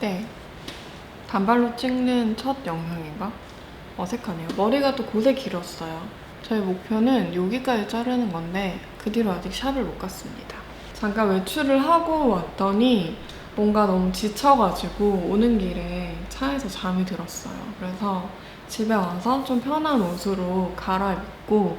네. 단발로 찍는 첫 영상인가? 어색하네요. 머리가 또 곳에 길었어요. 저희 목표는 여기까지 자르는 건데 그 뒤로 아직 샵을 못 갔습니다. 잠깐 외출을 하고 왔더니 뭔가 너무 지쳐가지고 오는 길에 차에서 잠이 들었어요. 그래서 집에 와서 좀 편한 옷으로 갈아입고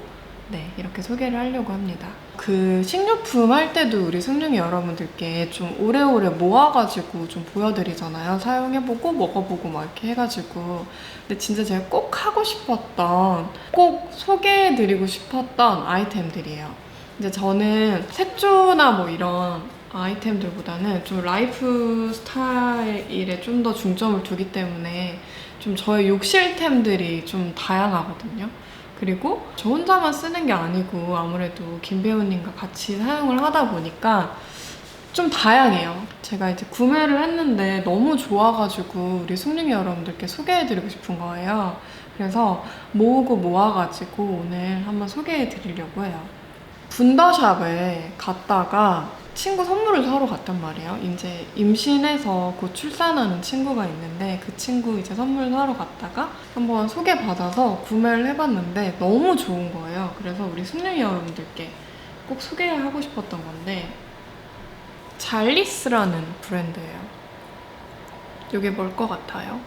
네, 이렇게 소개를 하려고 합니다. 그 식료품 할 때도 우리 승룡이 여러분들께 좀 오래오래 모아가지고 좀 보여드리잖아요. 사용해보고 먹어보고 막 이렇게 해가지고. 근데 진짜 제가 꼭 하고 싶었던, 꼭 소개해드리고 싶었던 아이템들이에요. 이제 저는 색조나 뭐 이런 아이템들보다는 좀 라이프 스타일에 좀 더 중점을 두기 때문에 좀 저의 욕실템들이 좀 다양하거든요. 그리고 저 혼자만 쓰는 게 아니고 아무래도 김 배우님과 같이 사용을 하다 보니까 좀 다양해요. 제가 이제 구매를 했는데 너무 좋아가지고 우리 숙룡이 여러분들께 소개해드리고 싶은 거예요. 그래서 모으고 모아가지고 오늘 한번 소개해드리려고 해요. 분더샵에 갔다가 친구 선물을 사러 갔단 말이에요. 이제 임신해서 곧 출산하는 친구가 있는데 그 친구 이제 선물 사러 갔다가 한번 소개받아서 구매를 해봤는데 너무 좋은 거예요. 그래서 우리 숙녀이 여러분들께 꼭 소개하고 싶었던 건데 잘리스라는 브랜드예요. 이게 뭘 것 같아요?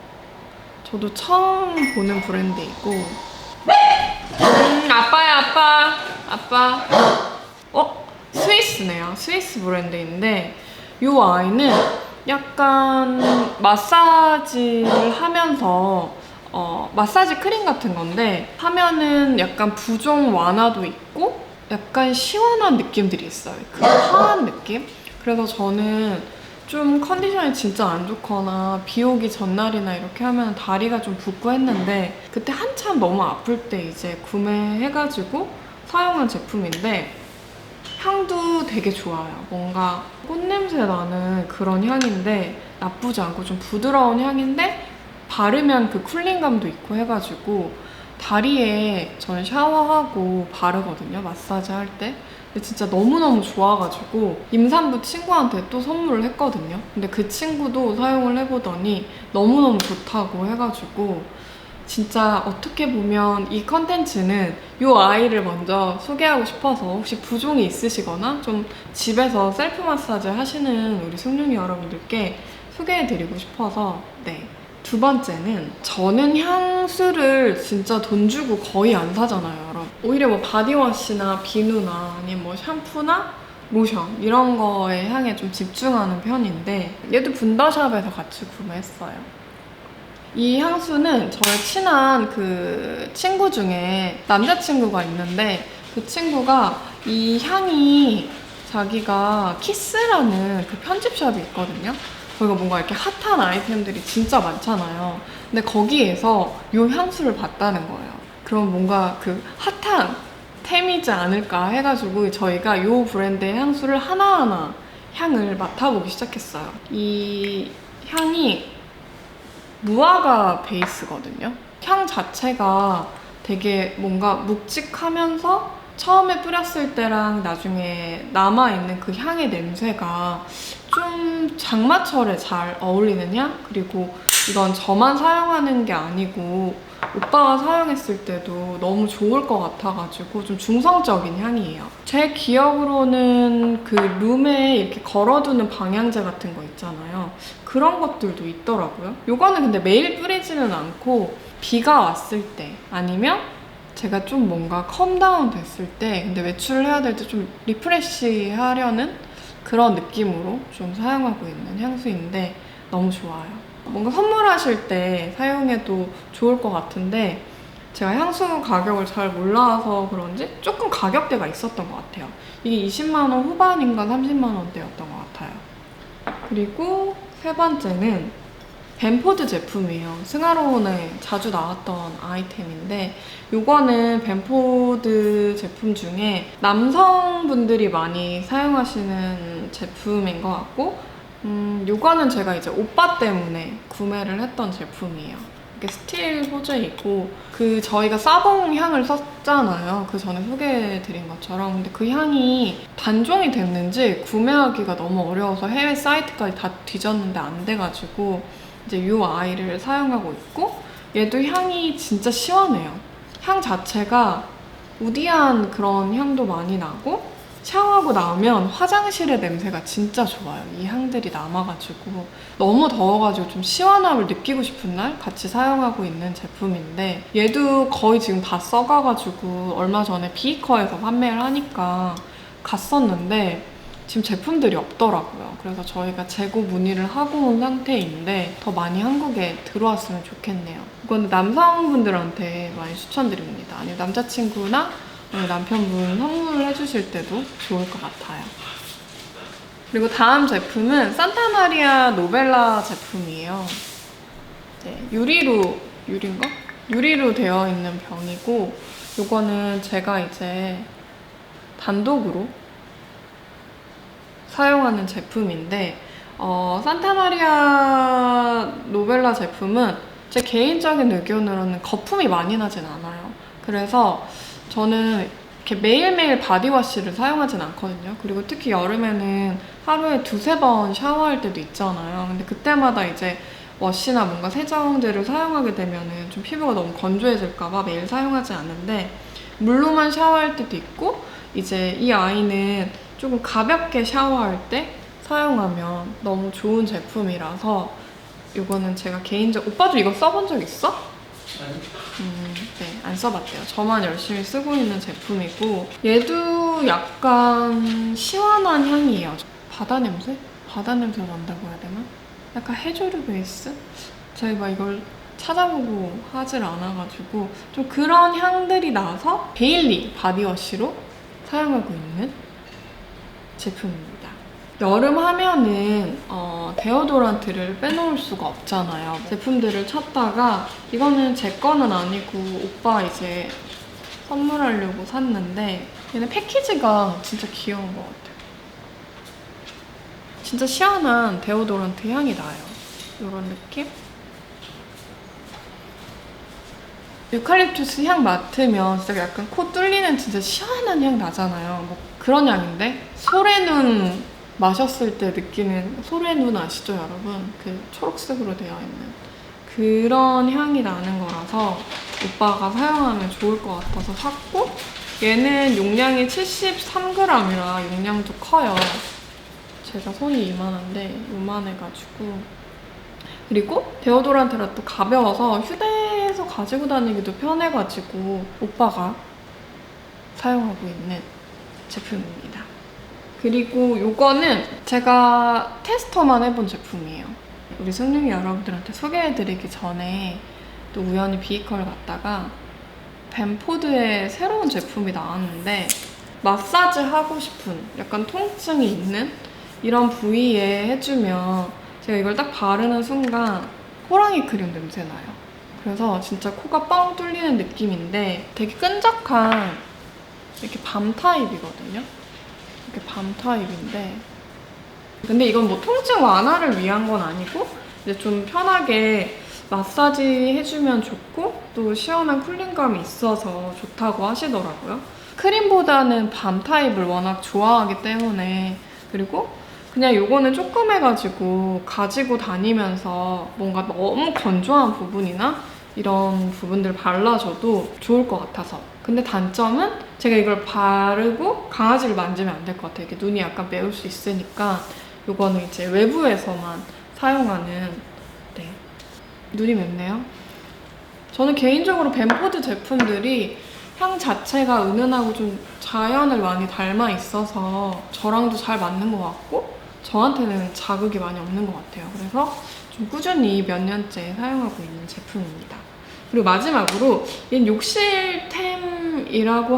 저도 처음 보는 브랜드이고 음, 아빠야 아빠 아빠 어? 스위스네요. 스위스 브랜드인데 이 아이는 약간 마사지를 하면서 어, 마사지 크림 같은 건데 하면은 약간 부종 완화도 있고 약간 시원한 느낌들이 있어요. 그 화한 느낌? 그래서 저는 좀 컨디션이 진짜 안 좋거나 비 오기 전날이나 이렇게 하면 다리가 좀 붓고 했는데 그때 한참 너무 아플 때 이제 구매해가지고 사용한 제품인데 향도 되게 좋아요. 뭔가 꽃냄새 나는 그런 향인데 나쁘지 않고 좀 부드러운 향인데 바르면 그 쿨링감도 있고 해가지고 다리에 저는 샤워하고 바르거든요. 마사지 할 때. 근데 진짜 너무너무 좋아가지고 임산부 친구한테 또 선물을 했거든요. 근데 그 친구도 사용을 해보더니 너무너무 좋다고 해가지고 진짜 어떻게 보면 이 컨텐츠는 이 아이를 먼저 소개하고 싶어서 혹시 부종이 있으시거나 좀 집에서 셀프 마사지 하시는 우리 숙룡이 여러분들께 소개해드리고 싶어서 네. 두 번째는 저는 향수를 진짜 돈 주고 거의 안 사잖아요, 여러분. 오히려 뭐 바디워시나 비누나 아니면 뭐 샴푸나 로션 이런 거에 향에 좀 집중하는 편인데 얘도 분더샵에서 같이 구매했어요. 이 향수는 저의 친한 그 친구 중에 남자친구가 있는데 그 친구가 이 향이 자기가 키스라는 그 편집샵이 있거든요. 거기가 뭔가 이렇게 핫한 아이템들이 진짜 많잖아요. 근데 거기에서 이 향수를 봤다는 거예요. 그럼 뭔가 그 핫한 템이지 않을까 해가지고 저희가 이 브랜드의 향수를 하나하나 향을 맡아보기 시작했어요. 이 향이 무화과 베이스거든요. 향 자체가 되게 뭔가 묵직하면서 처음에 뿌렸을 때랑 나중에 남아있는 그 향의 냄새가 좀 장마철에 잘 어울리는 향? 그리고 이건 저만 사용하는 게 아니고 오빠가 사용했을 때도 너무 좋을 것 같아가지고 좀 중성적인 향이에요. 제 기억으로는 그 룸에 이렇게 걸어두는 방향제 같은 거 있잖아요. 그런 것들도 있더라고요. 요거는 근데 매일 뿌리지는 않고 비가 왔을 때 아니면 제가 좀 뭔가 컴다운 됐을 때 근데 외출을 해야 될 때 좀 리프레시 하려는 그런 느낌으로 좀 사용하고 있는 향수인데 너무 좋아요. 뭔가 선물하실 때 사용해도 좋을 것 같은데 제가 향수 가격을 잘 몰라서 그런지 조금 가격대가 있었던 것 같아요. 이게 20만 원 후반인가 30만 원대였던 것 같아요. 그리고 세 번째는 벤포드 제품이에요. 승하로운에 자주 나왔던 아이템인데 요거는 벤포드 제품 중에 남성분들이 많이 사용하시는 제품인 것 같고 음, 요거는 제가 이제 오빠 때문에 구매를 했던 제품이에요. 이게 스틸 소재이고 그 저희가 사봉 향을 썼잖아요. 그 전에 소개해드린 것처럼 근데 그 향이 단종이 됐는지 구매하기가 너무 어려워서 해외 사이트까지 다 뒤졌는데 안 돼가지고 이제 이 아이를 사용하고 있고 얘도 향이 진짜 시원해요. 향 자체가 우디한 그런 향도 많이 나고 샤워하고 나오면 화장실의 냄새가 진짜 좋아요. 이 향들이 남아가지고 너무 더워가지고 좀 시원함을 느끼고 싶은 날 같이 사용하고 있는 제품인데 얘도 거의 지금 다 써가가지고 얼마 전에 비커에서 판매를 하니까 갔었는데 지금 제품들이 없더라고요. 그래서 저희가 재고 문의를 하고 온 상태인데 더 많이 한국에 들어왔으면 좋겠네요. 이건 남성분들한테 많이 추천드립니다. 아니면 남자친구나 남편분 선물을 해주실 때도 좋을 것 같아요. 그리고 다음 제품은 산타마리아 노벨라 제품이에요. 네, 유리로, 유리인가? 유리로 되어 있는 병이고, 요거는 제가 이제 단독으로 사용하는 제품인데 어, 산타마리아 노벨라 제품은 제 개인적인 의견으로는 거품이 많이 나진 않아요. 그래서 저는 이렇게 매일매일 바디워시를 사용하진 않거든요. 그리고 특히 여름에는 하루에 두세 번 샤워할 때도 있잖아요. 근데 그때마다 이제 워시나 뭔가 세정제를 사용하게 되면은 좀 피부가 너무 건조해질까봐 매일 사용하지 않는데 물로만 샤워할 때도 있고 이제 이 아이는 조금 가볍게 샤워할 때 사용하면 너무 좋은 제품이라서 이거는 제가 개인적 오빠도 이거 써본 적 있어? 음, 네, 안 써봤대요. 저만 열심히 쓰고 있는 제품이고 얘도 약간 시원한 향이에요. 바다 냄새? 바다 냄새 난다고 해야 되나? 약간 해조류 베이스? 저희가 이걸 찾아보고 하질 않아가지고 좀 그런 향들이 나서 데일리 바디워시로 사용하고 있는 제품입니다. 여름 하면은 어, 데오도란트를 빼놓을 수가 없잖아요. 제품들을 찾다가 이거는 제 거는 아니고 오빠 이제 선물하려고 샀는데 얘는 패키지가 진짜 귀여운 것 같아요. 진짜 시원한 데오도란트 향이 나요. 이런 느낌? 유칼립투스 향 맡으면 진짜 약간 코 뚫리는 진짜 시원한 향 나잖아요. 뭐 그런 향인데 소래눈 마셨을 때 느끼는 소래눈 아시죠, 여러분? 그 초록색으로 되어 있는 그런 향이 나는 거라서 오빠가 사용하면 좋을 것 같아서 샀고 얘는 용량이 73g이라 용량도 커요. 제가 손이 이만한데 요만해가지고 그리고 데오도란트라 또 가벼워서 휴대해서 가지고 다니기도 편해가지고 오빠가 사용하고 있는 제품입니다. 그리고 요거는 제가 테스터만 해본 제품이에요. 우리 승룡이 여러분들한테 소개해드리기 전에 또 우연히 비이컬 갔다가 벤포드의 새로운 제품이 나왔는데 마사지 하고 싶은 약간 통증이 있는 이런 부위에 해주면 제가 이걸 딱 바르는 순간 호랑이 크림 냄새 나요. 그래서 진짜 코가 뻥 뚫리는 느낌인데 되게 끈적한 이렇게 밤 타입이거든요. 이렇게 밤 타입인데 근데 이건 뭐 통증 완화를 위한 건 아니고 이제 좀 편하게 마사지 해주면 좋고 또 시원한 쿨링감이 있어서 좋다고 하시더라고요. 크림보다는 밤 타입을 워낙 좋아하기 때문에 그리고 그냥 요거는 조금 해가지고 가지고 다니면서 뭔가 너무 건조한 부분이나 이런 부분들 발라줘도 좋을 것 같아서 근데 단점은 제가 이걸 바르고 강아지를 만지면 안 될 것 같아요 이게 눈이 약간 매울 수 있으니까 요거는 이제 외부에서만 사용하는 네 눈이 맵네요 저는 개인적으로 벤포드 제품들이 향 자체가 은은하고 좀 자연을 많이 닮아 있어서 저랑도 잘 맞는 것 같고 저한테는 자극이 많이 없는 것 같아요. 그래서 좀 꾸준히 몇 년째 사용하고 있는 제품입니다. 그리고 마지막으로 얘는 욕실템이라고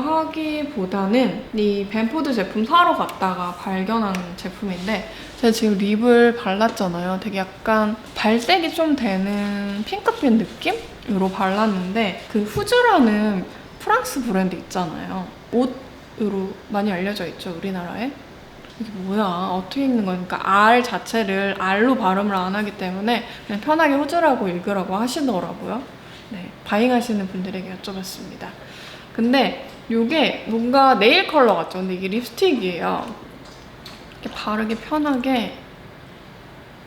하기보다는 이 벤포드 제품 사러 갔다가 발견한 제품인데 제가 지금 립을 발랐잖아요. 되게 약간 발색이 좀 되는 핑크빛 느낌으로 발랐는데 그 후즈라는 프랑스 브랜드 있잖아요. 옷으로 많이 알려져 있죠, 우리나라에. 이게 뭐야? 어떻게 읽는 거야? 그러니까 R 자체를 R로 발음을 안 하기 때문에 그냥 편하게 후즈라고 읽으라고 하시더라고요. 네, 바잉하시는 분들에게 여쭤봤습니다. 근데 이게 뭔가 네일 컬러 같죠? 근데 이게 립스틱이에요. 이렇게 바르기 편하게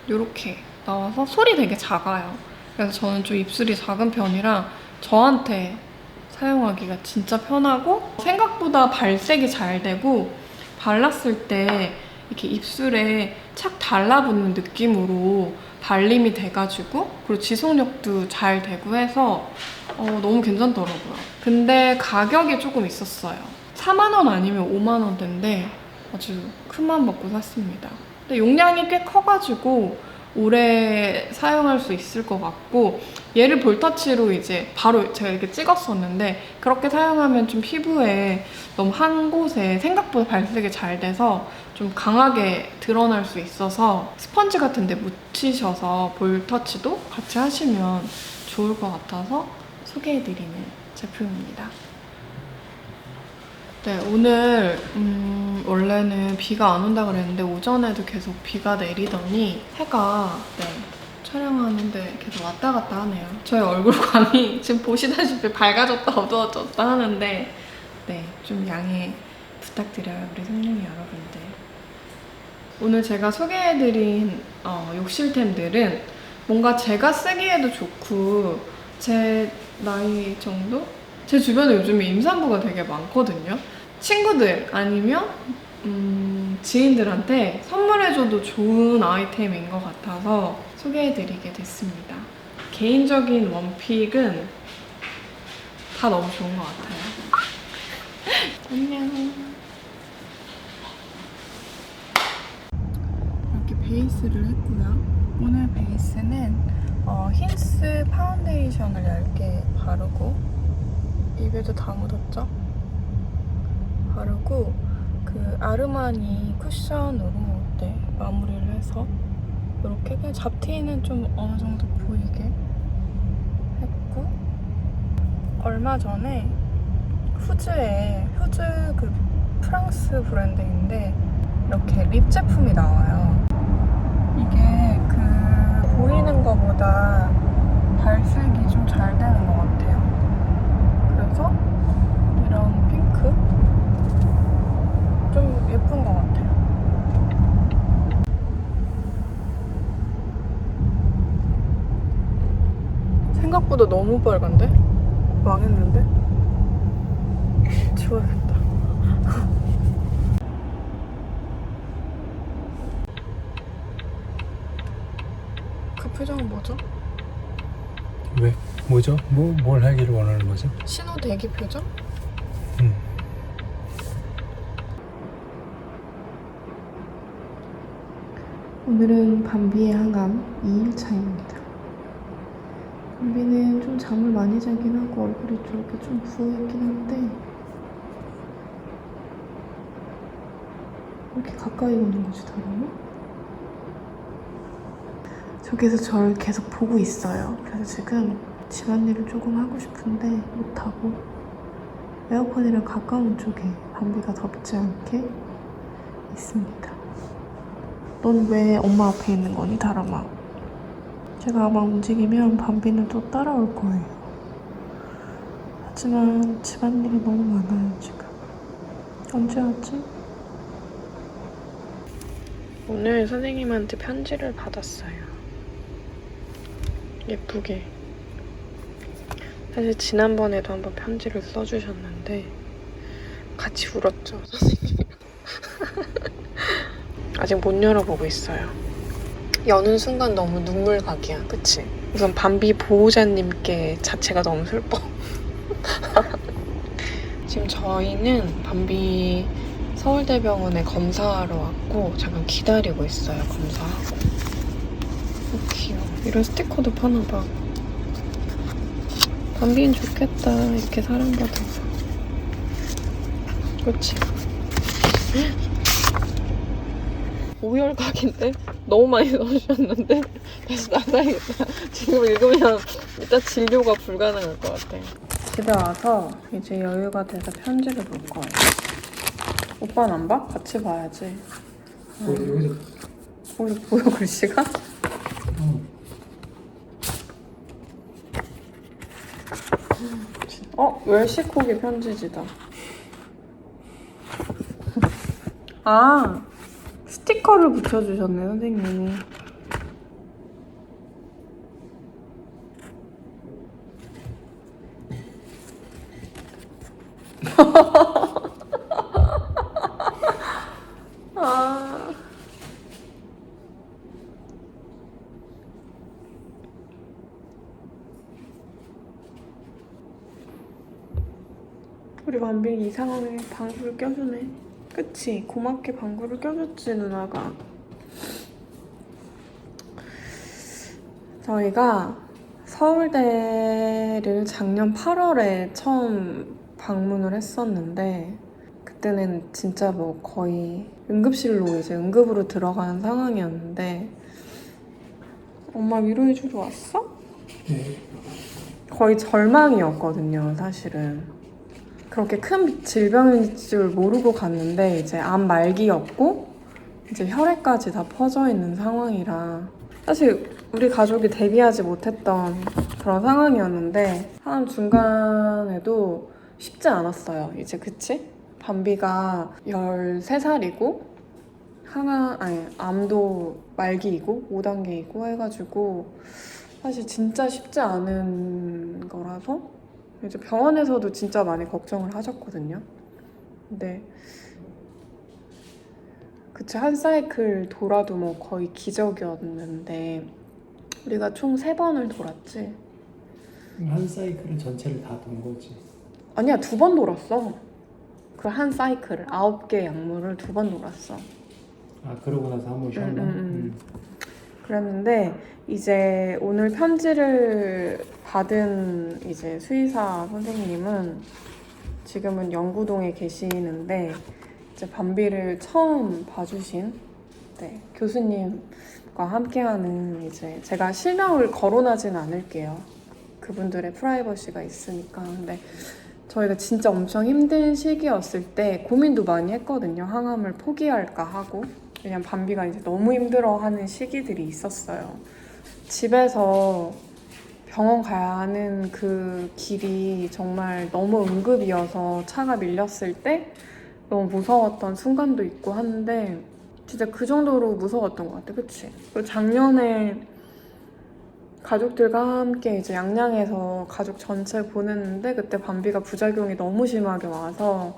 이렇게 나와서 솔이 되게 작아요. 그래서 저는 좀 입술이 작은 편이라 저한테 사용하기가 진짜 편하고 생각보다 발색이 잘 되고 발랐을 때 이렇게 입술에 착 달라붙는 느낌으로 발림이 돼가지고 그리고 지속력도 잘 되고 해서 어, 너무 괜찮더라고요. 근데 가격이 조금 있었어요. 4만 원 아니면 5만 원대인데 아주 큰 맘 먹고 샀습니다. 근데 용량이 꽤 커가지고 오래 사용할 수 있을 것 같고 얘를 볼터치로 이제 바로 제가 이렇게 찍었었는데 그렇게 사용하면 좀 피부에 너무 한 곳에 생각보다 발색이 잘 돼서 좀 강하게 드러날 수 있어서 스펀지 같은 데 묻히셔서 볼 터치도 같이 하시면 좋을 것 같아서 소개해드리는 제품입니다. 네, 오늘 음, 원래는 비가 안 온다 그랬는데 오전에도 계속 비가 내리더니 해가 네, 촬영하는데 계속 왔다 갔다 하네요. 저희 얼굴감이 지금 보시다시피 밝아졌다 어두워졌다 하는데 네, 좀 양해 부탁드려요, 우리 손님이 여러분들. 오늘 제가 소개해드린 어, 욕실템들은 뭔가 제가 쓰기에도 좋고 제 나이 정도? 제 주변에 요즘에 임산부가 되게 많거든요. 친구들 아니면 음, 지인들한테 선물해줘도 좋은 아이템인 것 같아서 소개해드리게 됐습니다. 개인적인 원픽은 다 너무 좋은 것 같아요. 안녕. 이렇게 베이스를 했고요. 오늘 베이스는 어, 힌스 파운데이션을 얇게 바르고 입에도 다 묻었죠? 바르고 그 아르마니 쿠션으로 네, 마무리를 해서 이렇게 그냥 잡티는 좀 어느 정도 보이게 했고 얼마 전에 후즈에 후즈 그 프랑스 브랜드인데 이렇게 립 제품이 나와요. 이게 그 보이는 것보다 발색이 좀 잘 되는 것 같아요. 그래서 이런 핑크 좀 예쁜 것 같아요. 생각보다 너무 빨간데? 망했는데? 지워야겠다. 표정은 뭐죠? 왜? 뭐죠? 뭐, 뭘 하기를 원하는 거죠? 신호 대기 표정? 음. 오늘은 밤비의 항암 2일차입니다. 밤비는 좀 잠을 많이 자긴 하고 얼굴이 저렇게 좀 부어있긴 한데 왜 이렇게 가까이 오는 거지 다름이? 저기서 저를 계속 보고 있어요. 그래서 지금 집안일을 조금 하고 싶은데 못하고 에어컨이랑 가까운 쪽에 밤비가 덥지 않게 있습니다. 넌 왜 엄마 앞에 있는 거니, 다람아? 제가 막 움직이면 밤비는 또 따라올 거예요. 하지만 집안일이 너무 많아요, 지금. 언제 하지? 오늘 선생님한테 편지를 받았어요. 예쁘게. 사실 지난번에도 한번 편지를 써주셨는데 같이 울었죠, 선생님. 아직 못 열어보고 있어요. 여는 순간 너무 눈물각이야, 그치? 우선 밤비 보호자님께 자체가 너무 슬퍼. 지금 저희는 밤비 서울대병원에 검사하러 왔고 잠깐 기다리고 있어요, 검사하고. 어, 귀여워. 이런 스티커도 파나봐. 밤비는 좋겠다, 이렇게 사랑받아서. 그치? 오열각인데 너무 많이 넣으셨는데 다시 나가야겠다. 지금 읽으면 이따 진료가 불가능할 것 같아. 집에 와서 이제 여유가 돼서 편지를 볼 거예요. 오빠는 안 봐? 같이 봐야지. 보여 여기서 보여, 보여 글씨가? 어. 어? 웰시코기 편지지다. 아, 스티커를 붙여주셨네, 선생님이. 아. 우리 만빈 이이 상황에 방구를 껴주네. 그치? 고맙게 방구를 껴줬지, 누나가. 저희가 서울대를 작년 8월에 처음 방문을 했었는데, 그때는 진짜 뭐 거의 응급실로 이제 응급으로 들어가는 상황이었는데, 엄마 위로해주러 왔어? 네. 거의 절망이었거든요, 사실은. 그렇게 큰 질병인 줄 모르고 갔는데 이제 암 말기였고 이제 혈액까지 다 퍼져 있는 상황이라 사실 우리 가족이 대비하지 못했던 그런 상황이었는데 항암 중간에도 쉽지 않았어요. 이제 그치? 밤비가 13살이고 항암 아니 암도 말기이고 5단계이고 해가지고 사실 진짜 쉽지 않은 거라서 이제 병원에서도 진짜 많이 걱정을 하셨거든요. 근데 그치 한 사이클 돌아도 뭐 거의 기적이었는데 우리가 총 세 번을 돌았지. 한 사이클은 전체를 다 돈 거지. 아니야 두 번 돌았어. 그 한 사이클을 아홉 개 약물을 두 번 돌았어. 아 그러고 나서 한번 쉬었나? 음, 음, 그랬는데 이제 오늘 편지를 받은 이제 수의사 선생님은 지금은 영구동에 계시는데 이제 밤비를 처음 봐주신 네, 교수님과 함께하는 이제 제가 실명을 거론하진 않을게요. 그분들의 프라이버시가 있으니까 근데 저희가 진짜 엄청 힘든 시기였을 때 고민도 많이 했거든요. 항암을 포기할까 하고 왜냐면 밤비가 이제 너무 힘들어하는 시기들이 있었어요. 집에서 병원 가야 하는 그 길이 정말 너무 응급이어서 차가 밀렸을 때 너무 무서웠던 순간도 있고 한데 진짜 그 정도로 무서웠던 것 같아, 그치? 그리고 작년에 가족들과 함께 이제 양양에서 가족 전체 보냈는데 그때 밤비가 부작용이 너무 심하게 와서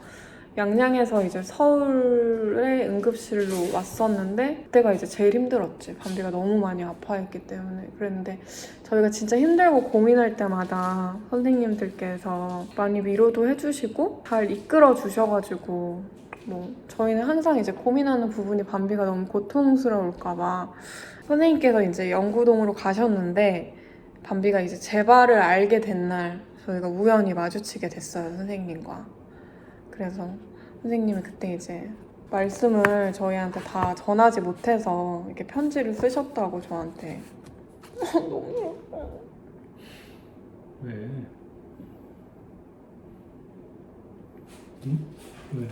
양양에서 이제 서울의 응급실로 왔었는데 그때가 이제 제일 힘들었지. 밤비가 너무 많이 아파했기 때문에 그랬는데 저희가 진짜 힘들고 고민할 때마다 선생님들께서 많이 위로도 해주시고 잘 이끌어 주셔가지고 뭐 저희는 항상 이제 고민하는 부분이 밤비가 너무 고통스러울까봐 선생님께서 이제 영구동으로 가셨는데 밤비가 이제 재발을 알게 된 날 저희가 우연히 마주치게 됐어요 선생님과 그래서 선생님이 그때 이제 말씀을 저희한테 다 전하지 못해서 이렇게 편지를 쓰셨다고 저한테 너무 예뻐. 왜? 응? 왜?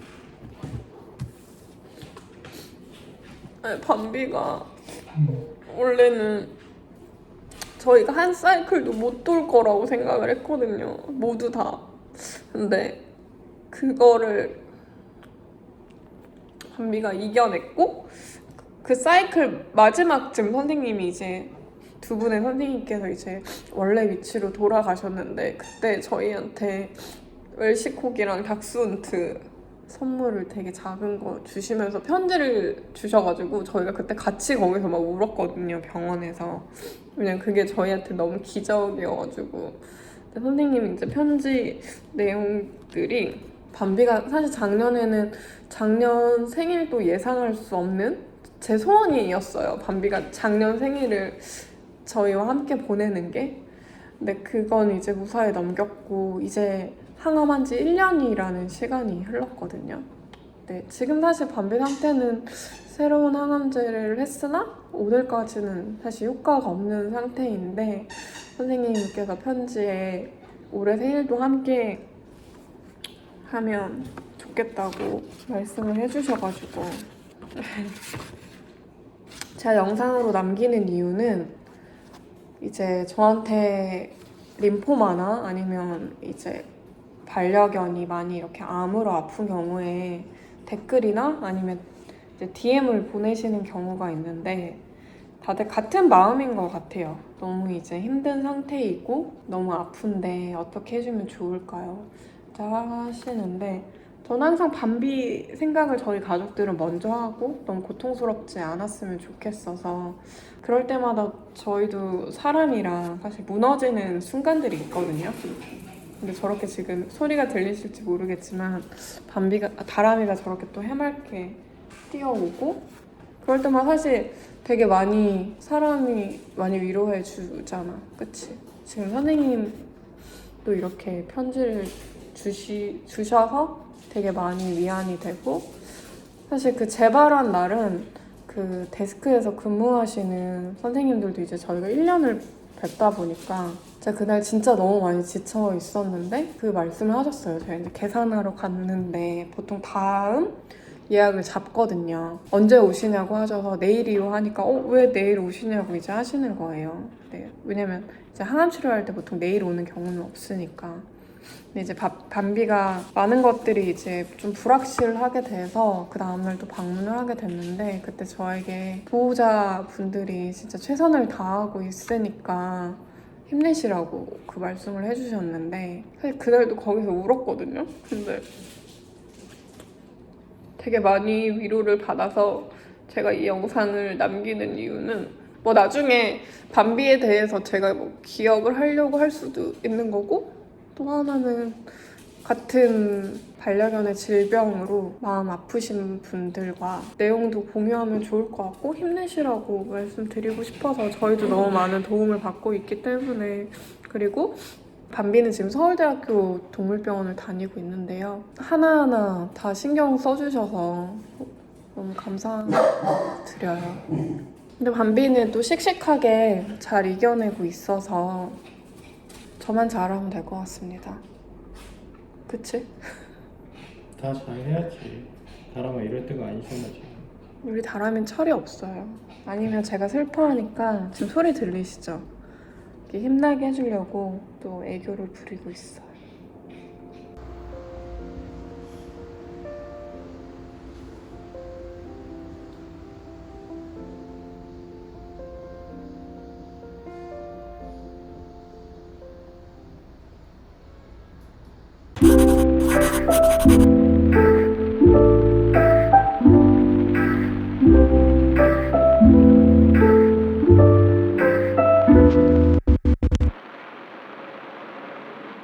아니, 밤비가 음. 원래는 저희가 한 사이클도 못 돌 거라고 생각을 했거든요. 모두 다. 근데 그거를 밤비가 이겨냈고 그 사이클 마지막쯤 선생님이 이제 두 분의 선생님께서 이제 원래 위치로 돌아가셨는데 그때 저희한테 웰시콕이랑 닥스훈트 선물을 되게 작은 거 주시면서 편지를 주셔가지고 저희가 그때 같이 거기서 막 울었거든요 병원에서. 왜냐면 그게 저희한테 너무 기적이어가지고. 근데 선생님이 이제 편지 내용들이 밤비가 사실 작년에는 작년 생일도 예상할 수 없는 제 소원이었어요 밤비가 작년 생일을 저희와 함께 보내는 게 근데 그건 이제 무사히 넘겼고 이제 항암한 지 1년이라는 시간이 흘렀거든요. 네, 지금 사실 밤비 상태는 새로운 항암제를 했으나 오늘까지는 사실 효과가 없는 상태인데 선생님께서 편지에 올해 생일도 함께 하면 좋겠다고 말씀을 해주셔가지고 제가 영상으로 남기는 이유는 이제 저한테 림포마나 아니면 이제 반려견이 많이 이렇게 암으로 아픈 경우에 댓글이나 아니면 이제 DM을 보내시는 경우가 있는데 다들 같은 마음인 것 같아요. 너무 이제 힘든 상태이고 너무 아픈데 어떻게 해주면 좋을까요? 자 하시는데 저는 항상 밤비 생각을 저희 가족들은 먼저 하고 너무 고통스럽지 않았으면 좋겠어서 그럴 때마다 저희도 사람이랑 사실 무너지는 순간들이 있거든요. 근데 저렇게 지금 소리가 들리실지 모르겠지만 밤비가 아, 다람이가 저렇게 또 해맑게 뛰어오고 그럴 때마다 사실 되게 많이 사람이 많이 위로해 주잖아. 그치? 지금 선생님도 이렇게 편지를 주시, 주셔서 되게 많이 위안이 되고 사실 그 재발한 날은 그 데스크에서 근무하시는 선생님들도 이제 저희가 1년을 뵙다 보니까 제가 그날 진짜 너무 많이 지쳐 있었는데 그 말씀을 하셨어요. 제가 이제 계산하러 갔는데 보통 다음 예약을 잡거든요. 언제 오시냐고 하셔서 내일이요 하니까 어 왜 내일 오시냐고 이제 하시는 거예요. 네, 왜냐면 이제 항암 치료할 때 보통 내일 오는 경우는 없으니까. 근데 이제 바- 밤비가 많은 것들이 이제 좀 불확실하게 돼서 그 다음날 또 방문을 하게 됐는데 그때 저에게 보호자 분들이 진짜 최선을 다하고 있으니까 힘내시라고 그 말씀을 해주셨는데 사실 그날도 거기서 울었거든요. 근데 되게 많이 위로를 받아서 제가 이 영상을 남기는 이유는 뭐 나중에 밤비에 대해서 제가 뭐 기억을 하려고 할 수도 있는 거고 또 하나는 같은 반려견의 질병으로 마음 아프신 분들과 내용도 공유하면 좋을 것 같고 힘내시라고 말씀드리고 싶어서 저희도 너무 많은 도움을 받고 있기 때문에 그리고 밤비는 지금 서울대학교 동물병원을 다니고 있는데요. 하나하나 다 신경 써주셔서 너무 감사드려요. 근데 밤비는 또 씩씩하게 잘 이겨내고 있어서 저만 잘하면 될 것 같습니다. 그치? 다 잘해야지. 다람아 이럴 때가 아니잖아 지금. 우리 다람이는 철이 없어요. 아니면 제가 슬퍼하니까 지금 소리 들리시죠? 이렇게 힘나게 해주려고 또 애교를 부리고 있어요.